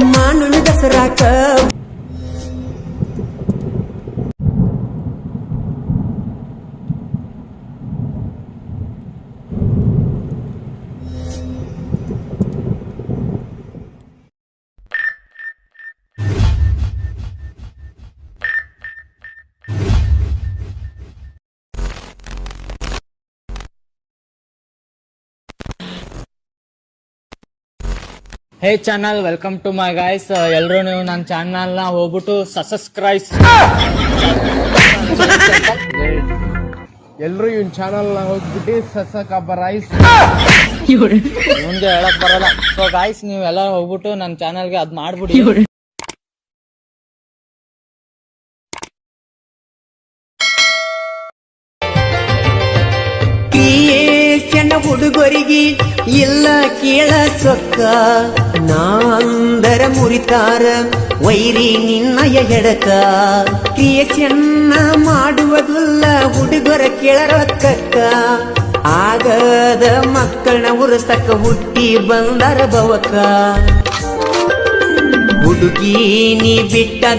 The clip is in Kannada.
मानून दसरा क hey channel welcome to my guys ಎಲ್ಲರೂ ನೀವು ನನ್ನ ಚಾನಲ್ನ ಹೋಗ್ಬಿಟ್ಟು ಸಬ್ಸ್ಕ್ರೈಬ್ ಎಲ್ರು ಇವ್ನ ಚಾನಲ್ನ ಹೋಗ್ಬಿಟ್ಟು ಸಸಕಬ್ಬ ರೈಸ್ ಮುಂದೆ ಹೇಳಕ್ ಬರಲ್ಲ. ಸೊ ಗಾಯ್ಸ್ ನೀವೆಲ್ಲ ಹೋಗ್ಬಿಟ್ಟು ನನ್ನ ಚಾನಲ್ಗೆ ಅದ್ ಮಾಡ್ಬಿಡಿ. ಹುಡುಗರಿಗೆ ಇಲ್ಲ ಕೇಳ ಸೊಕ್ಕ. ನಾ ಅಂದರ ಮುರಿತಾರ, ವೈರಿ ನಿನ್ನಯ ಹೆಡಕ ಕ್ರಿಯೆಯನ್ನ ಮಾಡುವುದಿಲ್ಲ ಹುಡುಗರ ಕೇಳರೊಕ್ಕಕ್ಕ ಆಗದ ಮಕ್ಕಳನ್ನ ಉರಸ್ತಕ್ಕ ಹುಟ್ಟಿ ಬಂದರ ಬವಕ ಹುಡುಗಿ ನೀ ಬಿಟ್ಟ